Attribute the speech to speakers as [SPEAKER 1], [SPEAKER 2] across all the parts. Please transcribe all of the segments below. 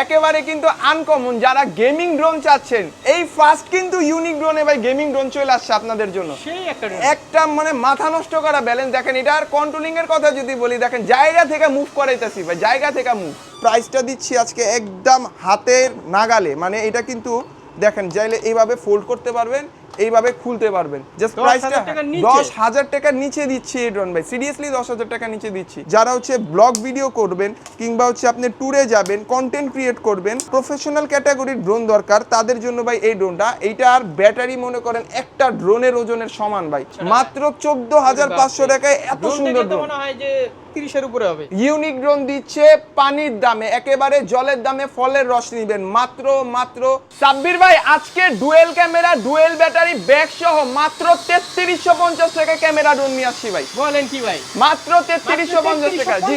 [SPEAKER 1] একেবারে কিন্তু আনকমন যারা গেমিং ড্রোন চাচ্ছেন এই ফার্স্ট কিন্তু ইউনিক ড্রোনে ভাই গেমিং ড্রোন চলে আসছে আপনাদের জন্য।
[SPEAKER 2] একটা
[SPEAKER 1] একটা মানে মাথা নষ্ট করা ব্যালেন্স দেখেন এটা আর কন্ট্রোলিং এর কথা যদি বলি দেখেন জায়গা থেকে মুভ করাইতেছি ভাই জায়গা থেকে মুভ প্রাইসটা দিচ্ছি আজকে একদম হাতের নাগালে। মানে এটা কিন্তু দেখেন চাইলে এইভাবে ফোল্ড করতে পারবেন। এইভাবে খুলতে পারবেন। জাস্ট
[SPEAKER 2] 10,000
[SPEAKER 1] প্রাইসটা দশ হাজার টাকার নিচে দিচ্ছি এই ড্রোন ভাই। সিরিয়াসলি দশ হাজার টাকা নিচে দিচ্ছি। যারা হচ্ছে ব্লগ ভিডিও করবেন কিংবা হচ্ছে আপনি ট্যুরে যাবেন কন্টেন্ট ক্রিয়েট করবেন প্রফেশনাল ক্যাটাগরির ড্রোন দরকার তাদের জন্য ভাই এই ড্রোনটা এইটা আর ব্যাটারি মনে করেন একটা ড্রোনের ওজনের সমান ভাই। মাত্র চোদ্দ হাজার পাঁচশো টাকায় এত সুন্দর ড্রোন
[SPEAKER 2] যে 30 এর উপরে হবে।
[SPEAKER 1] ইউনিক ড্রোন দিচ্ছে পানির দামে একেবারে জলের দামে ফলের রস নিবেন। মাত্র মাত্র সাব্বির ভাই আজকে dual camera dual battery bag সহ মাত্র তেত্রিশশো পঞ্চাশ টাকা ক্যামেরা ড্রোন নিয়ে আসছি ভাই।
[SPEAKER 2] বলেন কি ভাই?
[SPEAKER 1] মাত্র তেত্রিশশো পঞ্চাশ টাকা জি।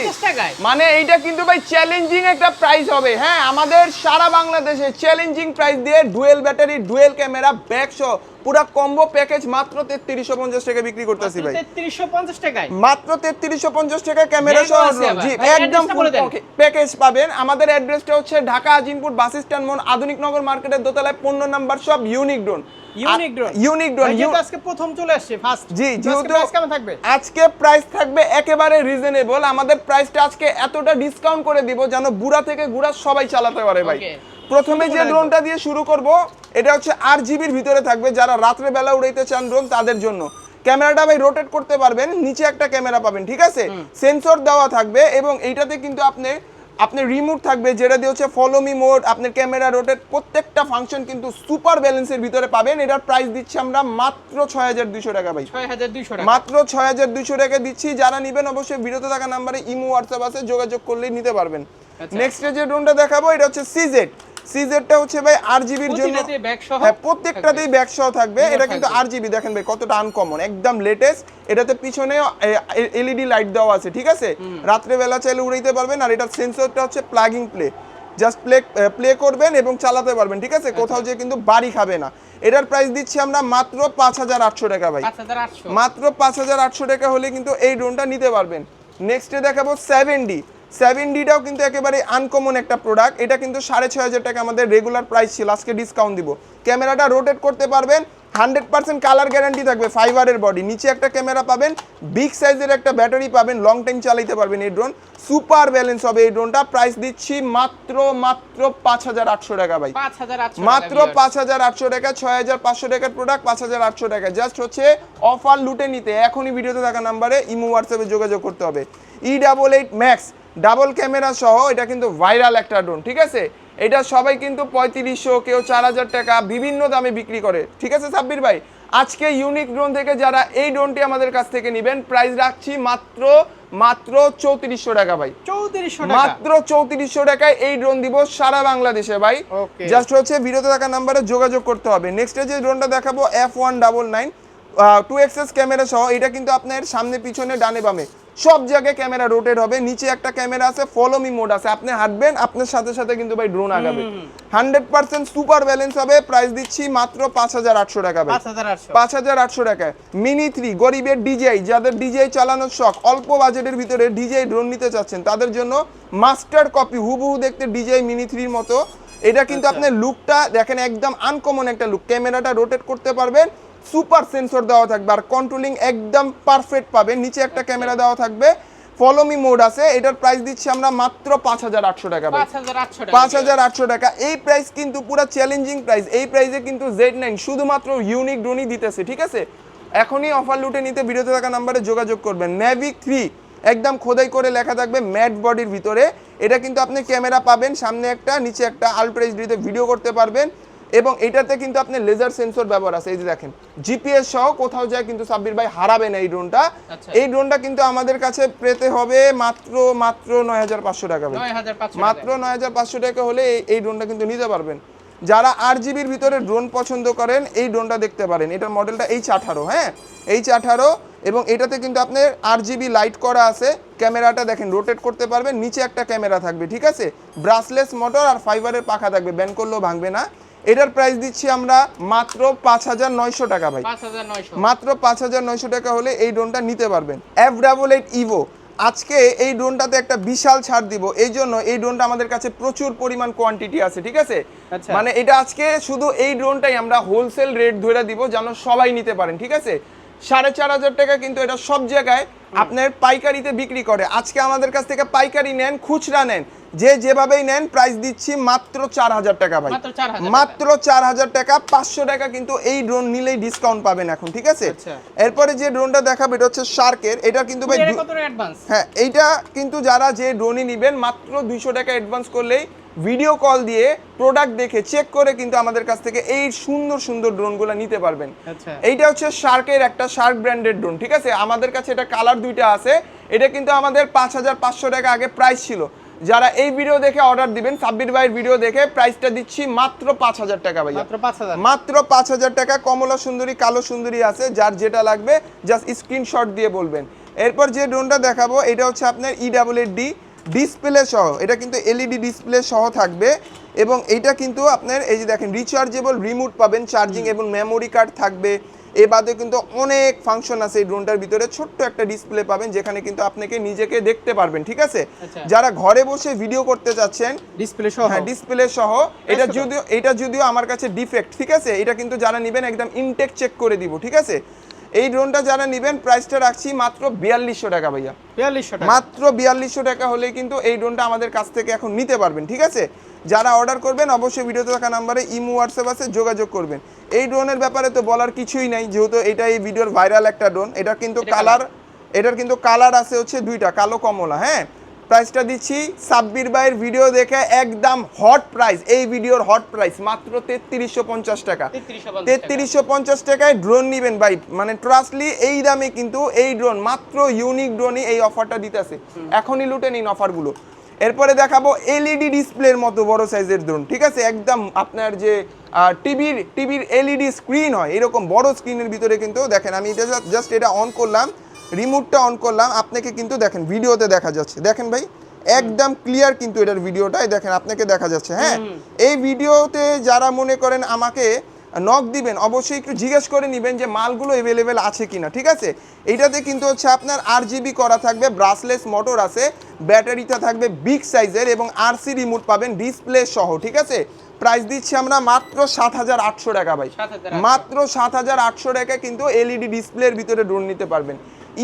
[SPEAKER 1] মানে এইটা কিন্তু ভাই চ্যালেঞ্জিং একটা প্রাইস হবে। হ্যাঁ আমাদের সারা বাংলাদেশে চ্যালেঞ্জিং প্রাইস দিয়ে dual battery dual camera bag সহ পুরো কম্বো প্যাকেজ মাত্র তেত্রিশশো পঞ্চাশ টাকা বিক্রি করতেছি ভাই।
[SPEAKER 2] 3350 টাকায়?
[SPEAKER 1] মাত্র তেত্রিশশো পঞ্চাশ টাকা ক্যামেরা সহ। জি একদম। প্যাকেজ পাবেন। আমাদের অ্যাড্রেসটা হচ্ছে ঢাকা আজিমপুর বাস স্ট্যান্ড মোড় আধুনিক নগর মার্কেটের দোতলায় পনেরো নাম্বার সব unique drone
[SPEAKER 2] unique drone
[SPEAKER 1] unique drone
[SPEAKER 2] আজকে প্রথম চলে আসছে ফার্স্ট
[SPEAKER 1] জি, যেহেতু-
[SPEAKER 2] কেমন থাকবে?
[SPEAKER 1] আজকে প্রাইস থাকবে একেবারে রিজনেবল আমাদের প্রাইসটা আজকে এতটা ডিসকাউন্ট করে দিব যেন বুড়া থেকে গুড়া সবাই চালাতে পারে ভাই. প্রথমে যে ড্রোনটা দিয়ে শুরু করব এটা হচ্ছে আর জিবির ভিতরে থাকবে যারা রাত্রে বেলা উড়াইতে চান ড্রোন তাদের জন্য। ক্যামেরাটা ভাই রোটেট করতে পারবেন নিচে একটা ক্যামেরা পাবেন ঠিক আছে? সেন্সর দেওয়া থাকবে এবং এইটাতে কিন্তু আপনি আপনার রিমোট থাকবে যেটা দিয়ে হচ্ছে ফলো মি মোড আপনার ক্যামেরা রোটেট প্রত্যেকটা ফাংশন কিন্তু সুপার ব্যালেন্সের ভিতরে পাবেন। এটার প্রাইস দিচ্ছি আমরা মাত্র ছয় হাজার দুশো টাকা ভাই।
[SPEAKER 2] 6200
[SPEAKER 1] মাত্র ছয় হাজার দুইশো টাকা দিচ্ছি। যারা নিবেন অবশ্যই বিরত থাকা নাম্বারে ইমো হোয়াটসঅ্যাপ আছে যোগাযোগ করলেই নিতে পারবেন।
[SPEAKER 2] আচ্ছা।
[SPEAKER 1] নেক্সট যে ড্রোনটা দেখাবো এটা হচ্ছে সিজেড সিজেডটা হচ্ছে ভাই আর জিবির জন্য হ্যাঁ প্রত্যেকটাতেই ব্যাগ সহ থাকবে। এটা কিন্তু। আর জিবি দেখেন ভাই কতটা আনকমন একদম লেটেস্ট এটাতে পিছনে এলইডি লাইট দেওয়া আছে ঠিক আছে? রাত্রে বেলা চাইলে উড়াইতে পারবেন আর এটার সেন্সরটা হচ্ছে plugging play just play play করবেন এবং চালাতে পারবেন ঠিক আছে? কোথাও যে কিন্তু বাড়ি খাবে না। এটার প্রাইস দিচ্ছি আমরা মাত্র পাঁচ হাজার আটশো টাকা ভাই। মাত্র পাঁচ হাজার আটশো টাকা হলে কিন্তু এই ড্রোনটা নিতে পারবেন। নেক্সটে দেখাবো সেভেন ডি সেভেন ডিটাও কিন্তু একেবারে আনকমন একটা প্রোডাক্ট এটা কিন্তু সাড়ে ছয় হাজার টাকা আমাদের রেগুলার প্রাইস ছিল। আজকে ডিসকাউন্ট দিব। ক্যামেরাটা রোটেট করতে পারবেন। হান্ড্রেড পার্সেন্ট কালার গ্যারান্টি থাকবে ফাইবারের বডি নিচে একটা ক্যামেরা পাবেন। বিগ সাইজের একটা ব্যাটারি পাবেন। লং টাইম চালাইতে পারবেন এই ড্রোন সুপার ব্যালেন্স হবে এই ড্রোনটা প্রাইস দিচ্ছি মাত্র মাত্র পাঁচ হাজার আটশো টাকা ভাই।
[SPEAKER 2] 5800
[SPEAKER 1] মাত্র পাঁচ হাজার আটশো টাকা ছয় হাজার পাঁচশো টাকার প্রোডাক্ট পাঁচ হাজার আটশো টাকা। জাস্ট হচ্ছে অফার লুটে নিতে। এখনই ভিডিওতে থাকা নাম্বারে ইমো হোয়াটসঅ্যাপে যোগাযোগ করতে হবে। E double eight max double camera সহ এটা কিন্তু ভাইরাল একটা ড্রোন ঠিক আছে? এটা সবাই কিন্তু পঁয়ত্রিশশো কেউ চার হাজার টাকা বিভিন্ন দামে বিক্রি করে ঠিক আছে সাব্বির ভাই? আজকে ইউনিক ড্রোন থেকে যারা এই ড্রোনটি আমাদের কাছ থেকে নেবেন প্রাইস রাখছি মাত্র মাত্র চৌত্রিশশো টাকা ভাই।
[SPEAKER 2] 3400 টাকা?
[SPEAKER 1] মাত্র চৌত্রিশশো টাকায় এই ড্রোন দিব সারা বাংলাদেশে ভাই. জাস্ট হচ্ছে বিরত থাকা নাম্বারে যোগাযোগ করতে হবে। নেক্সট যে ড্রোনটা দেখাবো F one double nine two XS camera সহ এটা কিন্তু আপনার সামনে পিছনে ডানে বামে। সব জায়গায় ক্যামেরা রোটেট হবে। নিচে একটা ক্যামেরা আছে ফলো মি মোড আছে। আপনি হাঁটবেন আপনার সাথে সাথে কিন্তু ভাই ড্রোন আগাবে। হান্ড্রেড পার্সেন্ট সুপার ব্যালেন্স হবে। প্রাইস দিচ্ছি মাত্র পাঁচ হাজার আটশো টাকা ভাই।
[SPEAKER 2] 5800
[SPEAKER 1] পাঁচ হাজার আটশো টাকায় মিনি থ্রি গরিবের ডিজাই যাদের ডিজাই চালানোর শখ অল্প বাজেটের ভিতরে ডিজাই ড্রোন নিতে চাচ্ছেন তাদের জন্য মাস্টার কপি হুবহু দেখতে ডিজাই মিনি থ্রির মতো। এটা কিন্তু
[SPEAKER 2] আচ্ছা।
[SPEAKER 1] আপনার লুকটা দেখেন একদম আনকমন একটা লুক ক্যামেরাটা রোটেট করতে পারবেন। সুপার সেন্সর দেওয়া থাকবে আর কন্ট্রোলিং একদম পারফেক্ট পাবেন নিচে একটা। ক্যামেরা দেওয়া থাকবে। ফলোমি মোড আছে। এটার প্রাইস দিচ্ছি আমরা মাত্র পাঁচ হাজার আটশো টাকা ভাই।
[SPEAKER 2] 5800 টাকা।
[SPEAKER 1] পাঁচ হাজার আটশো টাকা। এই প্রাইস কিন্তু পুরো চ্যালেঞ্জিং প্রাইস এই প্রাইসে কিন্তু জেড নাইন শুধুমাত্র ইউনিক ড্রোনই দিতেছে ঠিক আছে? এখনই অফার লুটে নিতে বিরত থাকা নাম্বারে যোগাযোগ করবেন। ন্যাভিক থ্রি একদম খোদাই করে লেখা থাকবে ম্যাট বডির ভিতরে। এটা কিন্তু আপনি ক্যামেরা পাবেন। সামনে একটা নিচে একটা আলট্রা এইচডিতে ভিডিও করতে পারবেন। এবং এটাতে কিন্তু আপনি লেজার সেন্সর ব্যবহার আছে। এই যে দেখেন জিপিএস সহ কোথাও যায় কিন্তু সাব্বির ভাই হারাবে না এই ড্রোনটা
[SPEAKER 2] আচ্ছা।
[SPEAKER 1] এই ড্রোনটা কিন্তু আমাদের কাছে পেতে হবে মাত্র মাত্র নয় হাজার পাঁচশো টাকা
[SPEAKER 2] 9500
[SPEAKER 1] মাত্র নয় হাজার পাঁচশো টাকা হলে এই এই ড্রোনটা কিন্তু নিতে পারবেন। যারা আট জিবির ভিতরে ড্রোন পছন্দ করেন এই ড্রোনটা দেখতে পারেন। এটার মডেলটা এইচ আঠারো হ্যাঁ? এইচ আঠারো এবং এটাতে কিন্তু আপনার আট জিবি লাইট করা আছে। ক্যামেরাটা দেখেন রোটেট করতে পারবেন। নিচে একটা ক্যামেরা থাকবে ঠিক আছে? ব্রাসলেস মোটর আর ফাইবারের পাখা থাকবে। ব্যান করলেও ভাঙবে না। এটার প্রাইস দিচ্ছি আমরা মাত্র পাঁচ হাজার নয়শো টাকা ভাই। মাত্র পাঁচ হাজার নয়শো টাকা হলে এই ড্রোনটা নিতে পারবেন। এফ ডাবল এইট ইভো আজকে এই ড্রোনটাতে একটা বিশাল ছাড় দিব। এই জন্য এই ড্রোনটা আমাদের কাছে প্রচুর পরিমাণ কোয়ান্টিটি আছে ঠিক আছে?
[SPEAKER 2] আচ্ছা।
[SPEAKER 1] মানে এটা আজকে শুধু এই ড্রোনটাই আমরা হোলসেল রেট ধরে দিব যেন সবাই নিতে পারেন ঠিক আছে? সাড়ে চার হাজার টাকা কিন্তু এটা সব জায়গায় আপনার পাইকারিতে বিক্রি করে। আজকে আমাদের কাছ থেকে পাইকারি নেন খুচরা নেন। যে যেভাবেই নেন প্রাইস দিচ্ছি মাত্র চার হাজার টাকা ভাই।
[SPEAKER 2] মাত্র 4,000 টাকা।
[SPEAKER 1] মাত্র চার হাজার টাকা পাঁচশো টাকা কিন্তু এই ড্রোন নিলেই ডিসকাউন্ট পাবেন এখন ঠিক আছে?
[SPEAKER 2] আচ্ছা।
[SPEAKER 1] এরপরে যে ড্রোনটা দেখাবো এটা হচ্ছে শার্কের এটা কিন্তু ভাই হ্যাঁ এইটা কিন্তু যারা যে ড্রোনই নেবেন মাত্র দুইশো টাকা অ্যাডভান্স করলেই ভিডিও কল দিয়ে প্রোডাক্ট দেখে চেক করে কিন্তু আমাদের কাছ থেকে এই সুন্দর সুন্দর ড্রোনগুলো নিতে পারবেন।
[SPEAKER 2] আচ্ছা।
[SPEAKER 1] এইটা হচ্ছে শার্কের একটা শার্ক ব্র্যান্ডের ড্রোন ঠিক আছে? আমাদের কাছে এটা কালার দুইটা আছে। এটা কিন্তু আমাদের পাঁচ হাজার পাঁচশো টাকা আগে প্রাইস ছিল। যারা এই ভিডিও দেখে অর্ডার দিবেন সাব্বির ভাইয়ের ভিডিও দেখে প্রাইসটা দিচ্ছি মাত্র পাঁচ হাজার টাকা ভাই
[SPEAKER 2] মাত্র পাঁচ হাজার।
[SPEAKER 1] মাত্র পাঁচ হাজার টাকা কমলা সুন্দরী কালো সুন্দরী আছে যার যেটা লাগবে জাস্ট স্ক্রিনশট দিয়ে বলবেন। এরপর যে ড্রোনটা দেখাবো এটা হচ্ছে আপনার ই ডাবল ডি ডিসপ্লে সহ এটা কিন্তু এলইডি ডিসপ্লে সহ থাকবে। এবং এইটা কিন্তু আপনার এই যে দেখেন রিচার্জেবল রিমোট পাবেন চার্জিং এবং মেমোরি কার্ড থাকবে। এ বাদে কিন্তু অনেক ফাংশন আছে এই ড্রোনটার ভিতরে। ছোট্ট একটা ডিসপ্লে পাবেন যেখানে কিন্তু আপনাকে নিজেকে দেখতে পারবেন ঠিক আছে?
[SPEAKER 2] আচ্ছা।
[SPEAKER 1] যারা ঘরে বসে ভিডিও করতে চাচ্ছেন
[SPEAKER 2] ডিসপ্লে সহ।
[SPEAKER 1] হ্যাঁ ডিসপ্লে সহ এটা যদিও এটা যদিও আমার কাছে ডিফেক্ট ঠিক আছে? এটা কিন্তু যারা নেবেন একদম ইনটেক চেক করে দিব ঠিক আছে? এই ড্রোনটা যারা নেবেন প্রাইসটা রাখছি মাত্র বিয়াল্লিশশো টাকা ভাইয়া।
[SPEAKER 2] বিয়াল্লিশশো টাকা।
[SPEAKER 1] মাত্র বিয়াল্লিশশো টাকা হলে কিন্তু এই ড্রোনটা আমাদের কাছ থেকে এখন নিতে পারবেন ঠিক আছে? যারা অর্ডার করবেন অবশ্যই ভিডিওতে থাকা নাম্বারে ইমো হোয়াটসঅ্যাপ আছে যোগাযোগ করবেন। এই ড্রোনের ব্যাপারে তো বলার কিছুই নাই যেহেতু এটা এই ভিডিওর ভাইরাল একটা ড্রোন। এটা কিন্তু কালার এটার কিন্তু কালার আছে হচ্ছে দুইটা কালো কমলা হ্যাঁ? প্রাইসটা দিচ্ছি সাব্বির ভাইয়ের ভিডিও দেখে একদম হট প্রাইস এই ভিডিওর হট প্রাইস মাত্র তেত্রিশশো পঞ্চাশ টাকা।
[SPEAKER 2] তেত্রিশশো পঞ্চাশ
[SPEAKER 1] টাকায় ড্রোন নিবেন ভাই মানে ট্রাস্টলি এই দামে কিন্তু এই ড্রোন মাত্র ইউনিক ড্রোনই এই অফারটা দিতেছে। এখনই লুটে নিন অফারগুলো এরপরে দেখাবো এলইডি ডিসপ্লের মতো বড় সাইজের ড্রোন ঠিক আছে? একদম আপনার যে টিভির টিভির এলইডি স্ক্রিন হয় এরকম বড় স্ক্রিনের ভিতরে কিন্তু দেখেন আমি এটা জাস্ট এটা অন করলাম রিমোটটা অন করলাম আপনাকে কিন্তু দেখেন ভিডিওতে দেখা যাচ্ছে। দেখেন ভাই একদম ক্লিয়ার কিন্তু এটার ভিডিওটাই দেখেন আপনাকে দেখা যাচ্ছে হ্যাঁ? এই ভিডিওতে যারা মনে করেন আমাকে নক দিবেন অবশ্যই একটু জিজ্ঞেস করে নেবেন যে মালগুলো অ্যাভেলেবেল আছে কিনা ঠিক আছে? এইটাতে কিন্তু হচ্ছে আপনার আর জিবি করা থাকবে ব্রাসলেস মোটর আছে ব্যাটারিটা থাকবে বিগ সাইজের এবং আরসি রিমোট পাবেন ডিসপ্লে সহ ঠিক আছে? প্রাইস দিচ্ছি আমরা মাত্র সাত হাজার আটশো টাকা ভাই। মাত্র সাত হাজার আটশো টাকা কিন্তু এলইডি ডিসপ্লের ভিতরে ড্রোন নিতে পারবেন।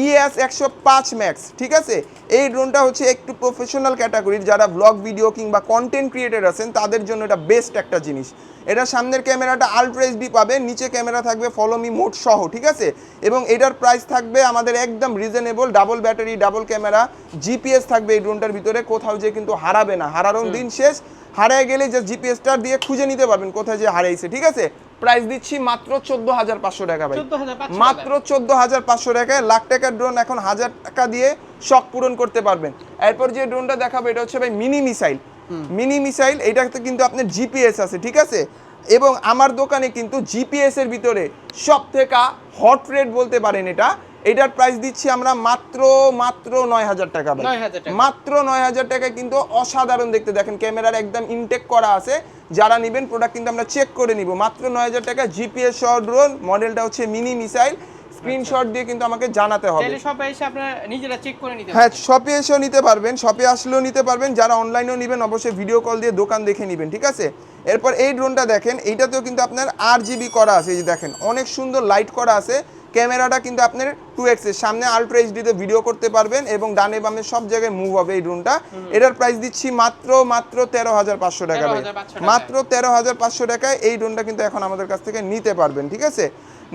[SPEAKER 1] ইএস একশো পাঁচ ম্যাক্স ঠিক আছে? এই ড্রোনটা হচ্ছে একটু প্রফেশনাল ক্যাটাগরির যারা ব্লগ ভিডিও কিংবা কন্টেন্ট ক্রিয়েটার আছেন তাদের জন্য এটা বেস্ট একটা জিনিস। এটা সামনের ক্যামেরাটা আলট্রা এইচডি পাবে নিচে ক্যামেরা থাকবে ফলোমি মোড সহ ঠিক আছে? এবং এটার প্রাইস থাকবে আমাদের একদম reasonable double battery double camera GPS থাকবে এই ড্রোনটার ভিতরে। কোথাও যে কিন্তু হারাবে না। হারানোর দিন শেষ। হারায় গেলে যে জিপিএসটা দিয়ে খুঁজে নিতে পারবেন কোথায় যে হারাইছে ঠিক আছে? প্রাইস দিচ্ছি মাত্র চোদ্দ হাজার পাঁচশো টাকা ভাই। মাত্র চোদ্দ হাজার পাঁচশো টাকায় লাখ টাকার ড্রোন এখন হাজার টাকা দিয়ে শখ পূরণ করতে পারবেন। এরপর যে ড্রোনটা দেখাবো এটা হচ্ছে ভাই মিনি মিসাইল মিনি মিসাইল এটাতে কিন্তু আপনার জিপিএস আছে ঠিক আছে? এবং আমার দোকানে কিন্তু জিপিএস এর ভিতরে সব থেকে হট রেট বলতে পারেন এটা এটার প্রাইস দিচ্ছি আমরা মাত্র মাত্র নয় হাজার টাকা ভাই। মাত্র নয় হাজার টাকায় কিন্তু অসাধারণ দেখতে। দেখেন ক্যামেরার একদম ইনটেক করা আছে। যারা নেবেন প্রোডাক্ট কিন্তু আমরা চেক করে নিব। মাত্র নয় হাজার টাকা জিপিএস সহ ড্রোন মডেলটা হচ্ছে মিনি মিসাইল স্ক্রিনশট দিয়ে কিন্তু আমাকে জানাতে হবে।
[SPEAKER 2] শপে এসে আপনারা নিজেরা চেক করে নিতে
[SPEAKER 1] হ্যাঁ শপে এসেও নিতে পারবেন শপে আসলেও নিতে পারবেন। যারা অনলাইনেও নেবেন অবশ্যই ভিডিও কল দিয়ে দোকান দেখে নেবেন ঠিক আছে? এরপর এই ড্রোনটা দেখেন এইটাতেও কিন্তু আপনার আর জিবি করা আছে। এই যে দেখেন অনেক সুন্দর লাইট করা আছে। ক্যামেরাটা কিন্তু আপনার টু এক্সের সামনে আলট্রা এইচডিতে ভিডিও করতে পারবেন এবং ডানে বামে সব জায়গায় মুভ হবে এই ড্রোনটা এটার প্রাইস দিচ্ছি মাত্র মাত্র তেরো হাজার পাঁচশো টাকা ভাই।
[SPEAKER 2] 13,500 টাকায়।
[SPEAKER 1] মাত্র তেরো হাজার পাঁচশো টাকায় এই ড্রোনটা কিন্তু এখন আমাদের কাছ থেকে নিতে পারবেন ঠিক আছে?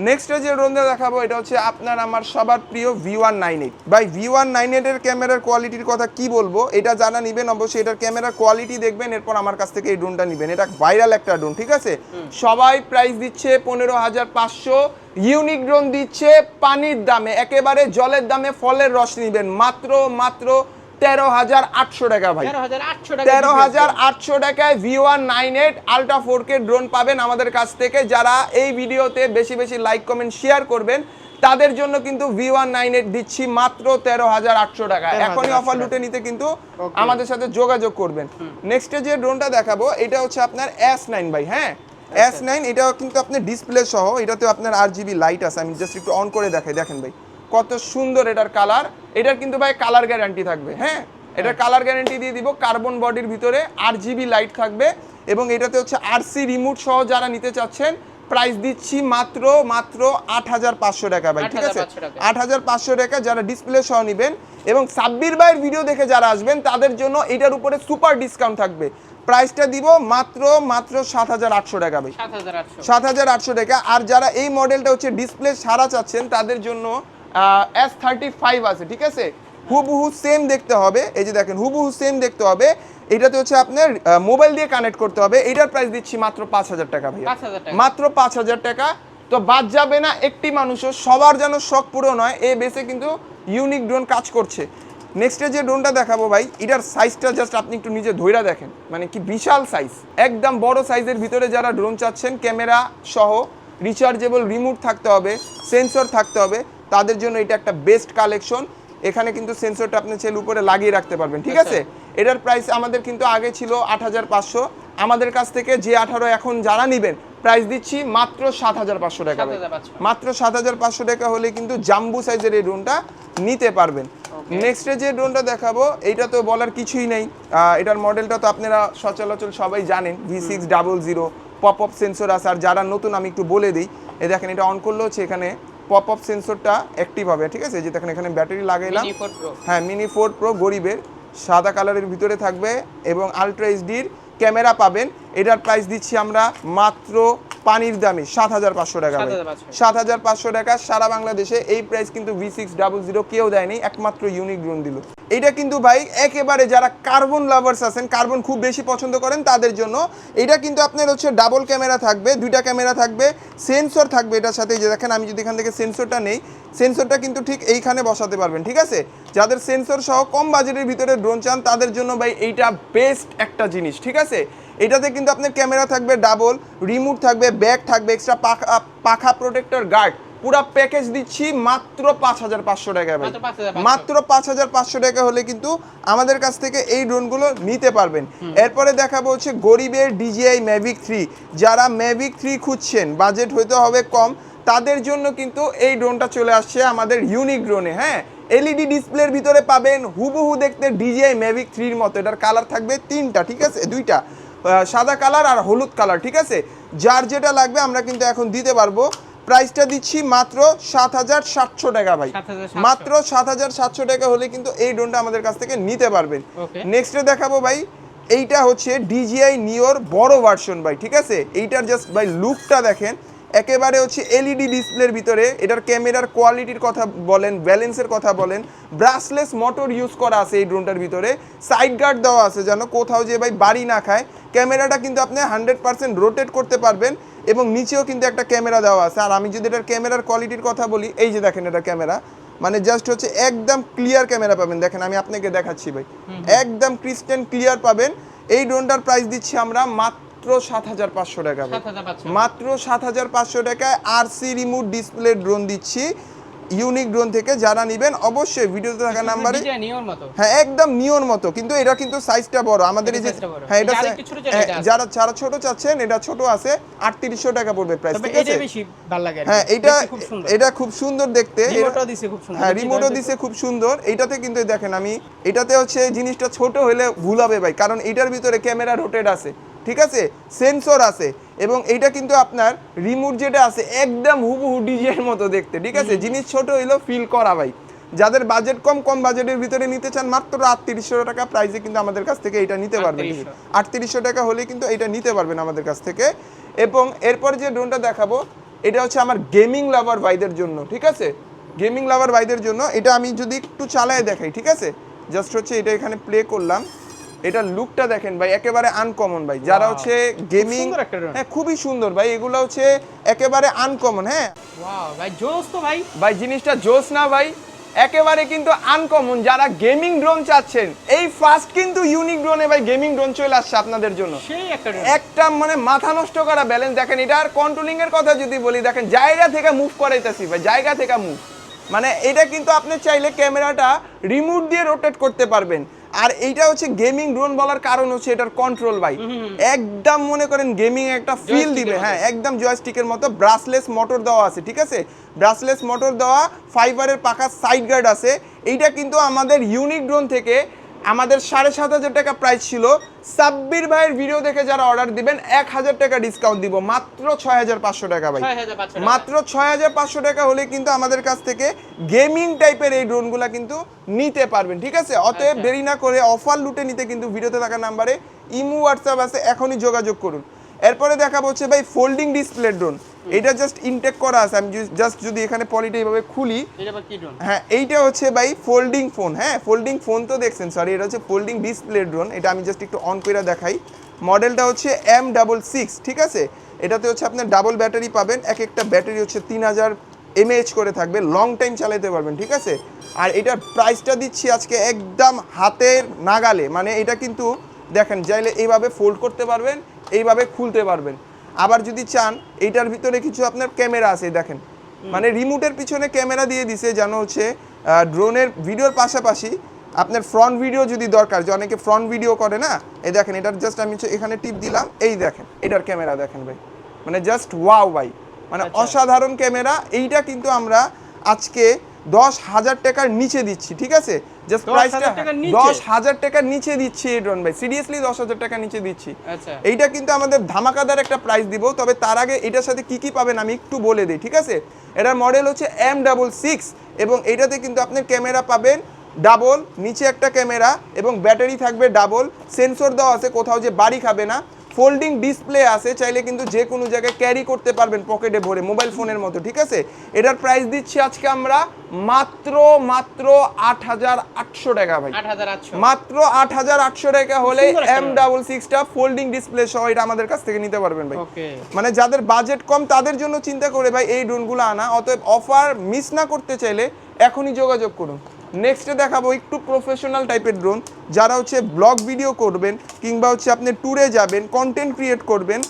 [SPEAKER 1] নেক্সট যে ড্রোনটা দেখাবো এটা হচ্ছে আপনার আমার সবার প্রিয় ভি ওয়ান নাইন এইট ভাই ভি ওয়ান নাইন এইটের ক্যামেরার কোয়ালিটির কথা কি বলব? এটা যারা নেবেন অবশ্যই এটার ক্যামেরার কোয়ালিটি দেখবেন এরপর আমার কাছ থেকে এই ড্রোনটা নেবেন। এটা ভাইরাল একটা ড্রোন ঠিক আছে? সবাই প্রাইস দিচ্ছে পনেরো হাজার পাঁচশো। ইউনিক ড্রোন দিচ্ছে পানির দামে। একেবারে জলের দামে ফলের রস নিবেন। মাত্র মাত্র তেরো হাজার আটশো টাকা ভাই।
[SPEAKER 2] তেরো হাজার আটশো
[SPEAKER 1] টাকায় V one nine eight ultra four K drone পাবেন আমাদের কাছ থেকে। যারা এই ভিডিওতে বেশি বেশি লাইক কমেন্ট শেয়ার করবেন তাদের জন্য কিন্তু ভি ওয়ান নাইন এইট দিচ্ছি মাত্র তেরো হাজার আটশো টাকা। এখনই অফার লুটে নিতে কিন্তু আমাদের সাথে যোগাযোগ করবেন। নেক্সটে যে ড্রোনটা দেখাবো এটা হচ্ছে আপনার এস নাইন ভাই হ্যাঁ?
[SPEAKER 2] আচ্ছা।
[SPEAKER 1] এস নাইন এটাও কিন্তু আপনার ডিসপ্লে সহ এটাতে আপনার আর জিবি লাইট আছে। আমি জাস্ট একটু অন করে দেখাই। দেখেন ভাই। কত সুন্দর এটার কালার এটার কিন্তু ভাই কালার গ্যারান্টি থাকবে হ্যাঁ? এটার কালার গ্যারান্টি দিয়ে দিব কার্বন বডির ভিতরে আর জিবি লাইট থাকবে এবং এটাতে হচ্ছে আরসি রিমোট সহ যারা নিতে চাচ্ছেন প্রাইস দিচ্ছি মাত্র মাত্র আট হাজার পাঁচশো টাকা ভাই ঠিক আছে? আট হাজার পাঁচশো টাকা। যারা ডিসপ্লে সহ নেবেন এবং সাব্বির ভাইয়ের ভিডিও দেখে যারা আসবেন তাদের জন্য এটার উপরে সুপার ডিসকাউন্ট থাকবে। প্রাইসটা দিব মাত্র মাত্র সাত হাজার আটশো টাকা ভাই।
[SPEAKER 2] সাত
[SPEAKER 1] সাত হাজার আটশো টাকা। আর যারা এই মডেলটা হচ্ছে ডিসপ্লে সারা চাচ্ছেন তাদের জন্য এস থার্টি ফাইভ আছে ঠিক আছে? হুবহু সেম দেখতে হবে। এই যে দেখেন হুবহু সেম দেখতে হবে। এটাতে হচ্ছে আপনার মোবাইল দিয়ে কানেক্ট করতে হবে। এটার প্রাইস দিচ্ছি মাত্র পাঁচ হাজার টাকা ভাই মাত্র পাঁচ হাজার টাকা। তো বাদ যাবে না একটি মানুষও সবার যেন শখ পূরণ নয় এই বেসে কিন্তু ইউনিক ড্রোন কাজ করছে। নেক্সটে যে ড্রোনটা দেখাবো ভাই এটার সাইজটা জাস্ট আপনি একটু নিজে ধইরা দেখেন। মানে কি বিশাল সাইজ একদম বড় সাইজের ভিতরে যারা ড্রোন চাচ্ছেন ক্যামেরা সহ রিচার্জেবল রিমোট থাকতে হবে সেন্সর থাকতে হবে। তাদের জন্য এটা একটা বেস্ট কালেকশন এখানে কিন্তু সেন্সরটা আপনি ছেলে উপরে লাগিয়ে রাখতে পারবেন ঠিক আছে? এটার প্রাইস আমাদের কিন্তু আগে ছিল আট হাজার পাঁচশো। আমাদের কাছ থেকে যে আঠারো এখন যারা নেবেন প্রাইস দিচ্ছি মাত্র সাত হাজার পাঁচশো টাকা মাত্র সাত হাজার পাঁচশো টাকা হলে কিন্তু জাম্বু সাইজের এই ড্রোনটা নিতে পারবেন। নেক্সটে যে ড্রোনটা দেখাবো এটা তো বলার কিছুই নেই। এটার মডেলটা তো আপনারা সচরাচর সবাই জানেন V six double zero pop up sensor আছে। আর যারা নতুন আমি একটু বলে দিই। এই দেখেন এটা অন করলে হচ্ছে এখানে পপ আপ সেন্সরটা অ্যাক্টিভ হবে ঠিক আছে? যে দেখেন এখানে ব্যাটারি লাগাইলাম। হ্যাঁ মিনি ফোর প্রো গরিবের। সাদা কালারের ভিতরে থাকবে এবং আলট্রা এইচডির ক্যামেরা পাবেন। এটার প্রাইস দিচ্ছি আমরা মাত্র পানির দামে সাত হাজার পাঁচশো টাকা সাত হাজার পাঁচশো। টাকা সারা বাংলাদেশে এই প্রাইস কিন্তু ভি সিক্স ডাবল জিরো কেউ দেয়নি একমাত্র ইউনিক ড্রোন দিল। এটা কিন্তু ভাই একেবারে যারা কার্বন লাভার্স আছেন কার্বন খুব বেশি পছন্দ করেন তাদের জন্য এটা কিন্তু আপনার হচ্ছে ডাবল ক্যামেরা থাকবে দুইটা ক্যামেরা থাকবে সেন্সর থাকবে এটার সাথে যে দেখেন আমি যদি এখান থেকে সেন্সরটা নেই সেন্সরটা কিন্তু ঠিক এইখানে বসাতে পারবেন ঠিক আছে? যাদের সেন্সর সহ কম বাজেটের ভিতরে ড্রোন চান তাদের জন্য ভাই এইটা বেস্ট একটা জিনিস ঠিক আছে? এটাতে কিন্তু আপনার ক্যামেরা থাকবে ডাবল রিমোট থাকবে ব্যাগ থাকবে এক্সট্রা পাখা পাখা প্রোটেক্টর গার্ড পুরো প্যাকেজ দিচ্ছি মাত্র পাঁচ হাজার পাঁচশো টাকা ভাই।
[SPEAKER 2] মাত্র
[SPEAKER 1] পাঁচ হাজার পাঁচশো। টাকা হলে কিন্তু আমাদের কাছ থেকে এই ড্রোনগুলো নিতে পারবেন। এরপরে দেখাবো হচ্ছে গরিবের ডিজিআই ম্যাভিক থ্রি যারা ম্যাভিক থ্রি খুঁজছেন বাজেট হইতে হবে কম তাদের জন্য কিন্তু এই ড্রোনটা চলে আসছে আমাদের ইউনিক ড্রোনে হ্যাঁ? এলইডি ডিসপ্লের ভিতরে পাবেন হুবহু দেখতে ডিজিআই ম্যাভিক থ্রির মতো। এটার কালার থাকবে তিনটা ঠিক আছে? দুইটা। সাদা কালার আর হলুদ কালার ঠিক আছে? যার যেটা লাগবে আমরা কিন্তু এখন দিতে পারব। প্রাইসটা দিচ্ছি মাত্র সাত হাজার সাতশো টাকা ভাই। মাত্র সাত হাজার সাতশো টাকা হলে কিন্তু এই ড্রোনটা আমাদের কাছ থেকে নিতে পারবেন। নেক্সটে দেখাবো ভাই এইটা হচ্ছে ডিজিআই নিওর বড় ভার্সন ভাই ঠিক আছে? এইটার জাস্ট ভাই লুকটা দেখেন। একেবারে হচ্ছে এলইডি ডিসপ্লের ভিতরে এটার ক্যামেরার কোয়ালিটির কথা বলেন ব্যালেন্সের কথা বলেন ব্রাসলেস মোটর ইউজ করা আছে এই ড্রোনটার ভিতরে। সাইড গার্ড দেওয়া আছে যেন কোথাও যে ভাই বাড়ি না খায়। ক্যামেরাটা কিন্তু আপনি হান্ড্রেড পার্সেন্ট রোটেট করতে পারবেন এবং নিচেও কিন্তু একটা ক্যামেরা দেওয়া আছে। আর আমি যদি এটার ক্যামেরার কোয়ালিটির কথা বলি এই যে দেখেন এটা ক্যামেরা মানে জাস্ট হচ্ছে একদম ক্লিয়ার ক্যামেরা পাবেন। দেখেন আমি আপনাকে দেখাচ্ছি ভাই। একদম ক্রিস্টেন ক্লিয়ার পাবেন। এই ড্রোনটার প্রাইস দিচ্ছি আমরা মাত্র সাত হাজার পাঁচশো টাকা মাত্র সাত হাজার পাঁচশো টাকায় R C remote display drone দিচ্ছি। ইউনিক ড্রোন থেকে যারা নেবেন অবশ্যই ভিডিওতে থাকা নাম্বারে
[SPEAKER 2] নিয়র
[SPEAKER 1] হ্যাঁ একদম নিয়ন মতো। কিন্তু এটা কিন্তু সাইজটা বড়। আমাদের এই যে। হ্যাঁ এটা হ্যাঁ। যারা যারা ছোট চাচ্ছেন এটা ছোট আছে আটত্রিশশো টাকা পড়বে প্রাইস ঠিক
[SPEAKER 2] এটা
[SPEAKER 1] আছে?
[SPEAKER 2] বেশি ভালো লাগে
[SPEAKER 1] হ্যাঁ এটা
[SPEAKER 2] খুব সুন্দর।
[SPEAKER 1] এটা খুব সুন্দর দেখতে।
[SPEAKER 2] রিমোটও দিছে খুব সুন্দর।
[SPEAKER 1] হ্যাঁ রিমোটও দিছে খুব সুন্দর। এটাতে কিন্তু দেখেন আমি এটাতে হচ্ছে জিনিসটা ছোট হলে ভুল হবে ভাই। কারণ এটার ভিতরে ক্যামেরা রোটেট আছে। ঠিক আছে? সেন্সর আছে এবং এইটা কিন্তু আপনার রিমোট যেটা আছে একদম হুবহু ডিজের মতো দেখতে ঠিক আছে? জিনিস ছোট হইলেও ফিল করা ভাই। যাদের বাজেট কম কম বাজেটের ভিতরে নিতে চান মাত্র আটত্রিশশো টাকা প্রাইসে কিন্তু আমাদের কাছ থেকে এটা নিতে পারবেন।
[SPEAKER 2] 3800
[SPEAKER 1] আটত্রিশশো টাকা হলে কিন্তু এটা নিতে পারবেন আমাদের কাছ থেকে। এবং এরপর যে ড্রোনটা দেখাবো এটা হচ্ছে আমার গেমিং লাভার ভাইদের জন্য ঠিক আছে? গেমিং লাভার ভাইদের জন্য এটা আমি যদি একটু চালায় দেখাই ঠিক আছে? জাস্ট হচ্ছে এটা এখানে প্লে করলাম। এটা লুকটা দেখেন ভাই একেবারে আনকমন ভাই। যারা হচ্ছে গেমিং হ্যাঁ খুবই সুন্দর ভাই এগুলো হচ্ছে একেবারে আনকমন হ্যাঁ।
[SPEAKER 2] ভাই জোস তো ভাই।
[SPEAKER 1] ভাই জিনিসটা জোস না ভাই একেবারে কিন্তু আনকমন যারা গেমিং ড্রোন চাচ্ছেন এই ফার্স্ট কিন্তু ইউনিক ড্রোনে ভাই গেমিং ড্রোন চলে আসছে আপনাদের জন্য।
[SPEAKER 2] একটা
[SPEAKER 1] মানে মাথা নষ্ট করা ব্যালেন্স দেখেন এটার কন্ট্রোলিং এর কথা যদি বলি দেখেন জায়গা থেকে মুভ করাইতেছি ভাই জায়গা থেকে মুভ মানে এটা কিন্তু আপনি চাইলে ক্যামেরাটা রিমোট দিয়ে রোটেট করতে পারবেন। আর এইটা হচ্ছে গেমিং ড্রোন বলার কারণ হচ্ছে এটার কন্ট্রোল ভাই একদম মনে করেন গেমিং একটা ফিল দিবে হ্যাঁ একদম জয়স্টিকের মতো। ব্রাসলেস মোটর দেওয়া আছে ঠিক আছে? ব্রাসলেস মোটর দেওয়া ফাইবারের পাকা সাইড গার্ড আছে। এইটা কিন্তু আমাদের ইউনিক ড্রোন থেকে আমাদের সাড়ে সাত হাজার টাকা প্রাইস ছিল। সাব্বির ভাইয়ের ভিডিও দেখে যারা অর্ডার দিবেন এক হাজার টাকা ডিসকাউন্ট দিব। মাত্র ছয় হাজার পাঁচশো টাকা ভাই। মাত্র ছয় হাজার পাঁচশো টাকা হলে কিন্তু আমাদের কাছ থেকে গেমিং টাইপের এই ড্রোনগুলা কিন্তু নিতে পারবেন ঠিক আছে? অতএব
[SPEAKER 2] আচ্ছা।
[SPEAKER 1] দেরি না করে অফার লুটে নিতে কিন্তু ভিডিওতে থাকা নাম্বারে ইমু হোয়াটসঅ্যাপ আছে এখনই যোগাযোগ করুন। এরপরে দেখা হচ্ছে ভাই ফোল্ডিং ডিসপ্লে ড্রোন এটা জাস্ট ইনটেক করা আছে। আমি জাস্ট যদি এখানে পলিটা এইভাবে খুলি
[SPEAKER 2] এটা আবার কি ড্রোন
[SPEAKER 1] হ্যাঁ এইটা হচ্ছে ভাই ফোল্ডিং ফোন হ্যাঁ ফোল্ডিং ফোন তো দেখছেন সরি এটা হচ্ছে ফোল্ডিং ডিসপ্লে ড্রোন এটা আমি জাস্ট একটু অন করে দেখাই। মডেলটা হচ্ছে এম ডাবল সিক্স ঠিক আছে? এটাতে হচ্ছে আপনার ডাবল ব্যাটারি পাবেন। এক একটা ব্যাটারি হচ্ছে তিন হাজার এমএএইচ করে থাকবে। লং টাইম চালাতে পারবেন ঠিক আছে? আর এটার প্রাইসটা দিচ্ছি আজকে একদম হাতের নাগালে। মানে এটা কিন্তু দেখেন চাইলে এইভাবে ফোল্ড করতে পারবেন এইভাবে খুলতে পারবেন। আবার যদি চান এইটার ভিতরে কিছু আপনার ক্যামেরা আছে দেখেন। মানে রিমোটের পিছনে ক্যামেরা দিয়ে দিছে যেন হচ্ছে ড্রোনের ভিডিওর পাশাপাশি আপনার ফ্রন্ট ভিডিও যদি দরকার যে অনেকে ফ্রন্ট ভিডিও করে না এই দেখেন এটার জাস্ট আমি এখানে টিপ দিলাম এই দেখেন এটার ক্যামেরা দেখেন ভাই। মানে জাস্ট ওয়াও ভাই। মানে
[SPEAKER 2] আচ্ছা।
[SPEAKER 1] অসাধারণ ক্যামেরা এইটা কিন্তু আমরা আজকে দশ হাজার টাকার নিচে দিচ্ছি ঠিক আছে? জাস্ট
[SPEAKER 2] 10,000
[SPEAKER 1] প্রাইসটা
[SPEAKER 2] টাকার নিচে?
[SPEAKER 1] দশ হাজার টাকার নিচে দিচ্ছি এই ড্রোন ভাই। সিরিয়াসলি দশ হাজার টাকার নিচে দিচ্ছি।
[SPEAKER 2] আচ্ছা।
[SPEAKER 1] এইটা কিন্তু আমাদের ধামাকাদার একটা প্রাইস দিব তবে তার আগে এটার সাথে কি কি পাবেন আমি একটু বলে দিই ঠিক আছে? এটার মডেল হচ্ছে এম ডাবল সিক্স এবং এটাতে কিন্তু আপনার ক্যামেরা পাবেন ডাবল নিচে একটা ক্যামেরা এবং ব্যাটারি থাকবে ডাবল সেন্সর দেওয়া আছে কোথাও যে বাড়ি খাবে না ফোল্ডিং ডিসপ্লে আছে চাইলে কিন্তু যে কোনো জায়গায় ক্যারি করতে পারবেন পকেটে ভরে মোবাইল ফোনের মতো ঠিক আছে? এটার প্রাইস দিচ্ছি আজকে আমরা মাত্র মাত্র আট হাজার আটশো টাকা ভাই। মাত্র আট হাজার আটশো টাকা হলে এম ডাবল সিক্সটা ফোল্ডিং ডিসপ্লে সহ এটা আমাদের কাছ থেকে নিতে পারবেন ভাই। মানে যাদের বাজেট কম তাদের জন্য চিন্তা করে ভাই এই ড্রোনগুলো আনা অতএব অফার মিস না করতে চাইলে এখনই যোগাযোগ করুন। নেক্সটে দেখাবো একটু প্রফেশনাল টাইপের ড্রোন যারা হচ্ছে ব্লগ ভিডিও করবেন কিংবা হচ্ছে আপনি ট্যুরে যাবেন কন্টেন্ট ক্রিয়েট করবেন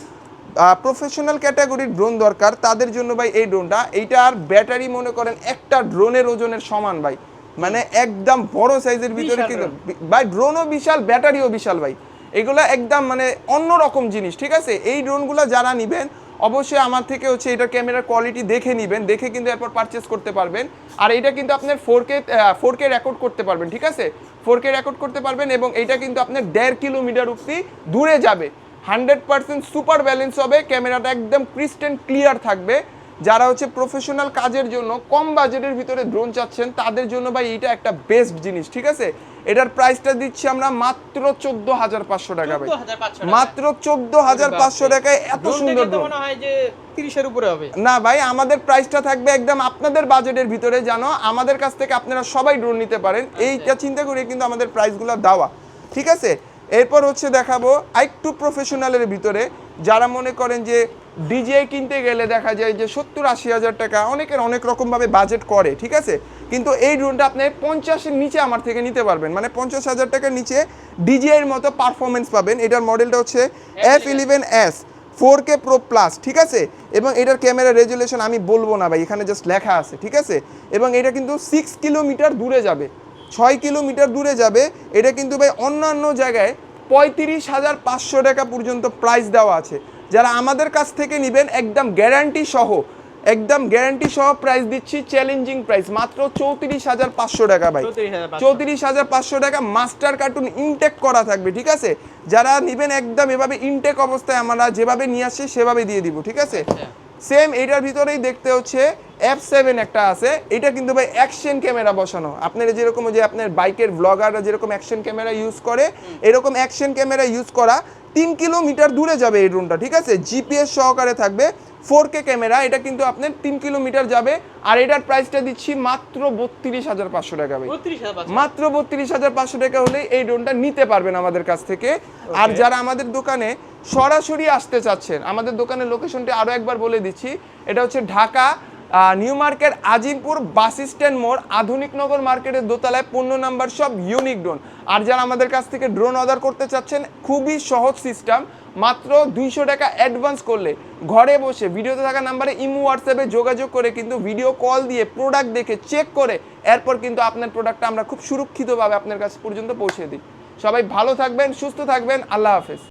[SPEAKER 1] প্রফেশনাল ক্যাটাগরির ড্রোন দরকার তাদের জন্য ভাই এই ড্রোনটা এইটা আর ব্যাটারি মনে করেন একটা ড্রোনের ওজনের সমান ভাই। মানে একদম বড় সাইজের ভিতরে কিন্তু ভাই ড্রোনও বিশাল ব্যাটারিও বিশাল ভাই। এগুলো একদম মানে অন্যরকম জিনিস ঠিক আছে? এই ড্রোনগুলো যারা নেবেন অবশ্যই আমার থেকে হচ্ছে এটার ক্যামেরার কোয়ালিটি দেখে নেবেন, দেখে কিন্তু এরপর পারচেস করতে পারবেন। আর এটা কিন্তু আপনার four K four K record করতে পারবেন, ঠিক আছে? ফোর কে রেকর্ড করতে পারবেন এবং এটা কিন্তু আপনার দেড় কিলোমিটার অব্দি দূরে যাবে। হান্ড্রেড পার্সেন্ট সুপার ব্যালেন্স হবে, ক্যামেরাটা একদম ক্রিস্টেন ক্লিয়ার থাকবে। যারা হচ্ছে প্রফেশনাল কাজের জন্য কম বাজেটের ভিতরে ড্রোন চাচ্ছেন তাদের জন্য ভাই এটা একটা বেস্ট জিনিস ঠিক আছে? এটার প্রাইসটা দিচ্ছি আমরা মাত্র চোদ্দ হাজার পাঁচশো টাকা ভাই। মাত্র চোদ্দ হাজার পাঁচশো টাকায় এত সুন্দর ড্রোন
[SPEAKER 2] যে তিরিশের উপরে হবে।
[SPEAKER 1] না ভাই আমাদের প্রাইসটা থাকবে একদম আপনাদের বাজেটের ভিতরে জানো আমাদের কাছ থেকে আপনারা সবাই ড্রোন নিতে পারেন। এইটা চিন্তা করে কিন্তু আমাদের প্রাইসগুলো দেওয়া ঠিক আছে? এরপর হচ্ছে দেখাবো আরেকটু প্রফেশনালের ভিতরে যারা মনে করেন যে ডিজে কিনতে গেলে দেখা যায় যে সত্তর আশি হাজার টাকা অনেকের অনেক রকমভাবে বাজেট করে ঠিক আছে? কিন্তু এই ড্রোনটা আপনি পঞ্চাশের নিচে আমার থেকে নিতে পারবেন। মানে পঞ্চাশ হাজার টাকার নিচে ডিজে এর মতো পারফরমেন্স পাবেন। এটার মডেলটা হচ্ছে F eleven S four K pro plus ঠিক আছে? এবং এটার ক্যামেরা রেজুলেশন আমি বলব না ভাই এখানে জাস্ট লেখা আছে ঠিক আছে? এবং এটা কিন্তু সিক্স কিলোমিটার দূরে যাবে। ছয় কিলোমিটার দূরে যাবে। এটা কিন্তু ভাই অন্যান্য জায়গায় পঁয়ত্রিশ হাজার পাঁচশো টাকা পর্যন্ত প্রাইস দেওয়া আছে। যারা আমাদের কাছ থেকে নেবেন একদম গ্যারান্টি সহ একদম গ্যারান্টি সহ প্রাইস দিচ্ছি চ্যালেঞ্জিং প্রাইস মাত্র চৌত্রিশ হাজার পাঁচশো টাকা ভাই। চৌত্রিশ হাজার পাঁচশো। টাকা মাস্টার কার্টুন ইনটেক করা থাকবে ঠিক আছে? যারা নেবেন একদম এভাবে ইনটেক অবস্থায় আমরা যেভাবে নিয়ে আসি সেভাবে দিয়ে দিব ঠিক আছে?
[SPEAKER 2] আচ্ছা।
[SPEAKER 1] সেম এটার ভিতরেই দেখতে হচ্ছে এফ সেভেন একটা আছে। এটা কিন্তু ভাই অ্যাকশন ক্যামেরা বসানো। আপনার যেরকম যে আপনার বাইকের ব্লগাররা যেরকম অ্যাকশন ক্যামেরা ইউজ করে, এরকম অ্যাকশন ক্যামেরা ইউজ করা তিন কিলোমিটার দূরে যাবে এই ড্রোনটা ঠিক আছে? জিপিএস সহকারে থাকবে। ফোর কে ক্যামেরা এটা কিন্তু আপনার তিন কিলোমিটার যাবে আর এটার প্রাইসটা দিচ্ছি মাত্র বত্রিশ হাজার পাঁচশো টাকা ভাই। মাত্র বত্রিশ হাজার পাঁচশো টাকা হলে এই ড্রোনটা নিতে পারবেন আমাদের কাছ থেকে। আর যারা আমাদের দোকানে সরাসরি আসতে চাচ্ছেন আমাদের দোকানের লোকেশনটি আরও একবার বলে দিচ্ছি এটা হচ্ছে Dhaka New Market Azimpur bus stand মোড় আধুনিক নগর মার্কেটের দোতলায় পণ্য নাম্বার সব ইউনিক ড্রোন আর যারা আমাদের কাছ থেকে ড্রোন অর্ডার করতে চাচ্ছেন খুবই সহজ সিস্টেম মাত্র দুইশো টাকা অ্যাডভান্স করলে ঘরে বসে ভিডিওতে থাকা নাম্বারে ইমো হোয়াটসঅ্যাপে যোগাযোগ করে কিন্তু ভিডিও কল দিয়ে প্রোডাক্ট দেখে চেক করে এরপর কিন্তু আপনার প্রোডাক্টটা আমরা খুব সুরক্ষিতভাবে আপনার কাছে পর্যন্ত পৌঁছে দিই। সবাই ভালো থাকবেন, সুস্থ থাকবেন, আল্লাহ হাফেজ।